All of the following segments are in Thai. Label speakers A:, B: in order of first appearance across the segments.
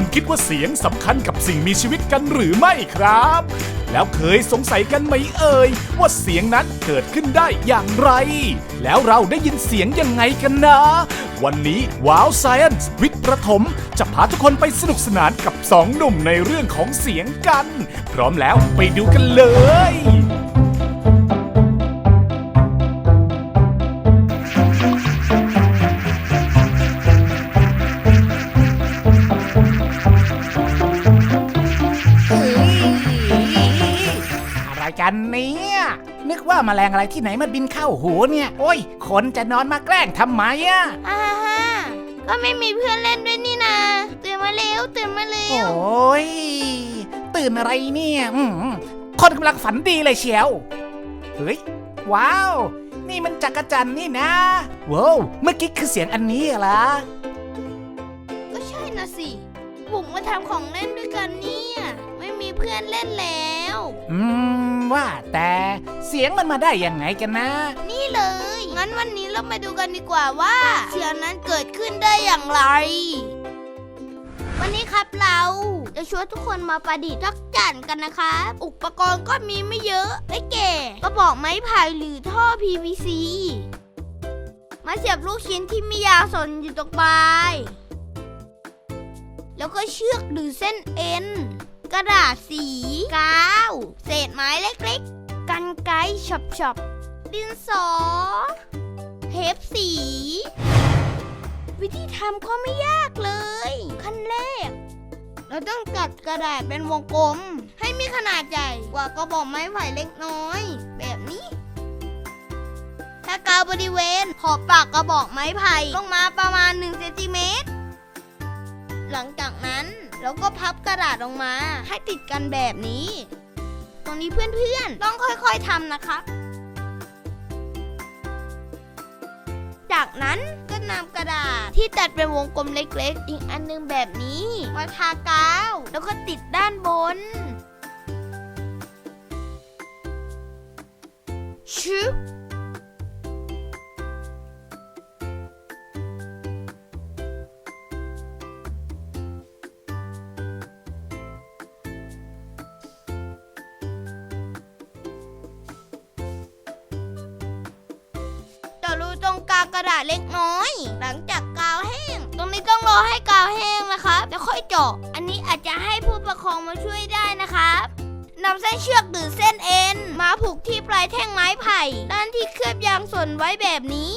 A: คนคิดว่าเสียงสำคัญกับสิ่งมีชีวิตกันหรือไม่ครับ แล้วเคยสงสัยกันไหมเอ่ย ว่าเสียงนั้นเกิดขึ้นได้อย่างไร แล้วเราได้ยินเสียงยังไงกันนะ วันนี้ว้าว Science วิทย์ประถม จะพาทุกคนไปสนุกสนานกับสองหนุ่มในเรื่องของเสียงกัน พร้อมแล้วไปดูกันเลย
B: กันเนี่ย นึกว่าแมลงอะไรที่ไหนมาบินเข้าหูเนี่ย โอ้ย คนจะนอนมาแกล้งทำไมอะ
C: อ่าฮะก็ไม่มีเพื่อนเล่นด้วยนี่นาตื่นมาเร็วตื่นมาเร็
B: โอ
C: ว้
B: ย ตื่นอะไรเนี่ยอืมคนกำลังฝันดีเลยเชียว เฮ้ย ว้าว นี่มันจักรจันทร์นี่นะว้าวเมื่อกี้คือเสียงอันนี้เหรอ
C: ก็ใช่นะสิบุกมาทำของเล่นด้วยกันเนี่ย ไม่มีเพื่อนเล่นแล้ว
B: อืม ว่าแต่เสียงมันมาได้ยังไงกันนะ
C: นี่เลย งั้นวันนี้เรามาดูกันดีกว่าว่า เสียงนั้นเกิดขึ้นได้อย่างไร วันนี้ครับเราจะชวนทุกคนมาประดิษฐ์จักจันกันนะครับอุปกรณ์ก็มีไม่เยอะได้แก่กระบอกไม้ไผ่หรือท่อ PVC มาเสียบลูกชิ้นที่มียางสนอยู่ตรงปลายแล้วก็เชือกหรือเส้นเอ็น กระดาษสีกาวเศษไม้เล็กๆ กันไกรช็อปๆดินสอเทปสี วิธีทำก็ไม่ยากเลย ขั้นแรก เราต้องกัดกระดาษเป็นวงกลม ให้มีขนาดใหญ่กว่ากระบอกไม้ไผ่เล็กน้อย แบบนี้ ถ้ากาวบริเวณขอบปากกระบอกไม้ไผ่ลงมาประมาณ1เซนติเมตรหลังจากนั้น เราก็พับกระดาษออกมา ให้ติดกันแบบนี้ ตรงนี้เพื่อนๆ ต้องค่อยๆทำนะครับ จากนั้นก็นำกระดาษที่ตัดเป็นวงกลมเล็กๆ อีกอันหนึงแบบนี้มาทากาว แล้วก็ติดด้านบนชึบาะรูตรงกลางกระดาษเล็กน้อย หลังจากกาวแห้ง ตรงนี้ต้องรอให้กาวแห้งนะครับแล้วค่อยเจาะ อันนี้อาจจะให้ผู้ประคองมาช่วยได้นะครับนำเส้นเชือกหรือเส้นเอ็น มาผูกที่ปลายแท่งไม้ไผ่ด้านที่เคลือบยางสนไว้แบบนี้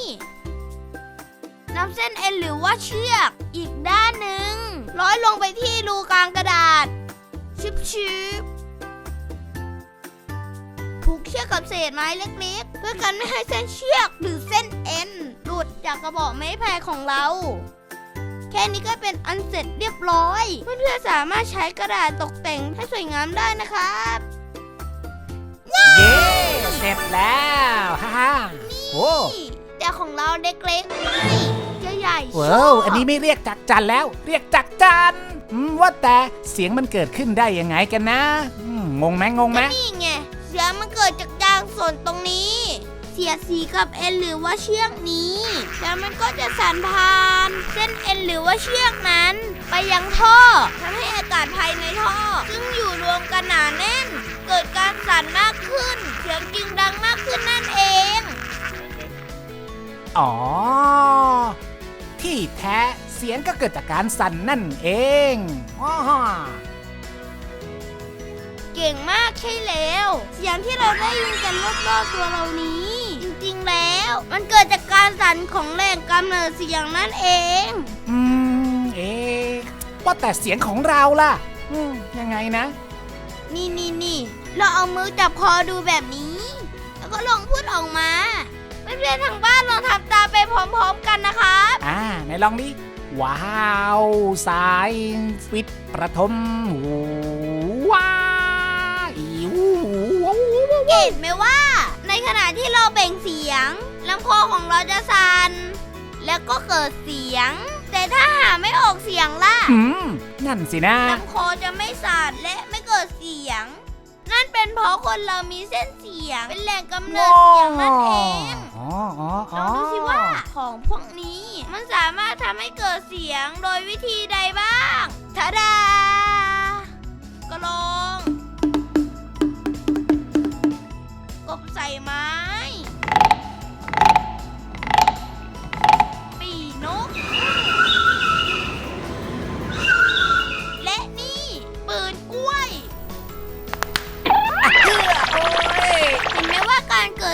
C: นำเส้นเอ็นหรือว่าเชือกอีกด้านหนึ่งร้อยลงไปที่รูกลางกระดาษชิบชิบๆผูกเชือกกับเศษไม้เล็ก เพื่อกันไม่ให้เส้นเชือกหรือเส้นเอ็นหลุดจากกระบอกไม้ไผ่ของเรา แค่นี้ก็เป็นอันเสร็จเรียบร้อย เพื่อนๆสามารถใช้กระดาษตกแต่งให้สวยงามได้นะครับ
B: เย้เสร็จแล้วฮ่าฮ่าโอ้
C: นี่แต่ของเราเล็กๆนี่จะใหญ่ช
B: ว้า
C: อ
B: ว
C: บ
B: อันนี้ไม่เรียกจักรจันทร์แล้ว เรียกจักรจันทร์อืมว่าแต่เสียงมันเกิดขึ้นได้ยังไงกันนะอืมงงไหมงงไหม
C: ก็นี่ไงเสียงมันเกิดจากยางส่วนตรงนี้เสียดสีกับเอ็นหรือว่าเชือกนี้ แล้วมันก็จะสั่นผ่านเส้นเอ็นหรือว่าเชือกนั้น ไปยังท่อทำให้อากาศภายในท่อ ซึ่งอยู่รวมกันหนาแน่น เกิดการสั่นมากขึ้น เสียงจึงดังมากขึ้นนั่นเอง
B: อ๋อ ที่แท้เสียงก็เกิดจากการสั่นนั่นเองอ๋อ
C: เก่งมากใช่แล้ว เสียงที่เราได้ยินกันรอบๆตัวเรานี้จริงๆแล้ว มันเกิดจากการสั่นของแรงกำเนิดเสียงนั่นเอง
B: อืม เอ๊ะว่าแต่เสียงของเราล่ะ อืม ยังไงนะ
C: นี่นี่นี่เราเอามือจับคอดูแบบนี้ แล้วก็ลองพูดออกมาเพื่อนๆทางบ้านลองทำตามไปพร้อมๆกันนะครับ
B: อ่าไหนลองดิว้าวสายวิทย์ประถมว้าอีวูว้าวว้าว
C: เห็นไหมว่า ในขณะที่เราเบ่งเสียง ลำคอของเราจะสั่นแล้วก็เกิดเสียง แต่ถ้าหาไม่ออกเสียงล่ะ
B: อืมนั่นสินะ
C: ลำคอจะไม่สั่นและไม่เกิดเสียงนั่นนั่นเป็นเพราะคนเรามีเส้นเสียง เป็นแหล่งกำเนิดเสียงนั่นเอง
B: อ๋ออ๋อ
C: ลองดูสิว่าของพวกนี้มันสามารถทำให้เกิดเสียงโดยวิธีใดบ้างทาดากระลองก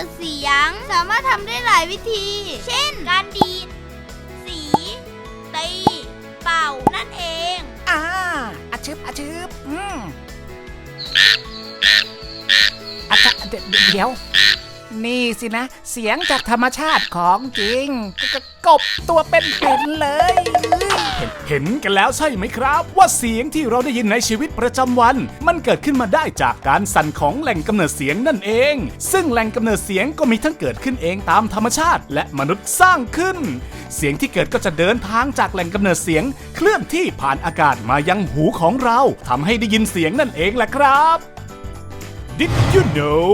C: ดเสียง สามารถทำได้หลายวิธี เช่น การดีด สี ตี เป่า นั่นเอง
B: อ่าอาชึบอาชึบอืมอาจจะเดี๋ยวเดี๋ยว นี่สินะ เสียงจากธรรมชาติของจริงกกบตัวเป็นๆเลย
A: เห็นกันแล้วใช่ไหมครับ ว่าเสียงที่เราได้ยินในชีวิตประจำวัน มันเกิดขึ้นมาได้จากการสั่นของแหล่งกำเนิดเสียงนั่นเอง ซึ่งแหล่งกำเนิดเสียงก็มีทั้งเกิดขึ้นเองตามธรรมชาติ และมนุษย์สร้างขึ้น เสียงที่เกิดก็จะเดินทางจากแหล่งกำเนิดเสียง เคลื่อนที่ผ่านอากาศมายังหูของเราทำให้ได้ยินเสียงนั่นเองแหละครับ Did you know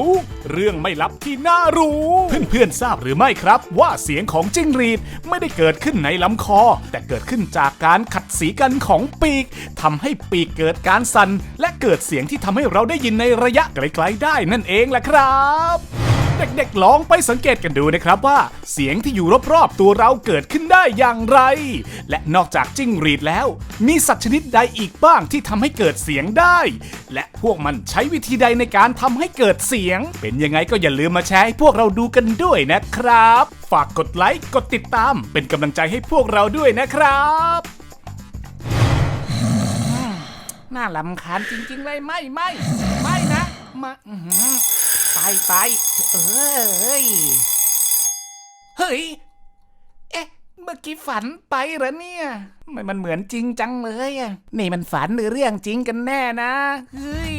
A: เรื่องไม่ลับที่น่ารู้ เพื่อนๆทราบหรือไม่ครับ ว่าเสียงของจิ้งหรีดไม่ได้เกิดขึ้นในลำคอ แต่เกิดขึ้นจากการขัดสีกันของปีกทำให้ปีกเกิดการสั่นและเกิดเสียงที่ทำให้เราได้ยินในระยะไกลๆได้นั่นเองแหละครับ เด็กๆ ลองไปสังเกตกันดูนะครับว่า เสียงที่อยู่รอบๆ ตัวเราเกิดขึ้นได้อย่างไร และนอกจากจิ้งหรีดแล้ว มีสัตว์ชนิดใดอีกบ้างที่ทำให้เกิดเสียงได้ และพวกมันใช้วิธีใดในการทำให้เกิดเสียง เป็นยังไงก็อย่าลืมมาแชร์ให้พวกเราดูกันด้วยนะครับ ฝากกดไลค์กดติดตามเป็นกำลังใจให้พวกเราด้วยนะครับ
B: น่าลำคาญจริงๆเลยไม่ไม่ไม่นะมา ไปไปเอ้ย เฮ้ย เอ๊ะ เมื่อกี้ฝันไปเหรอเนี่ยมันมันเหมือนจริงจังเลยอะนี่มันฝันหรือเรื่องจริงกันแน่นะ เฮ้ย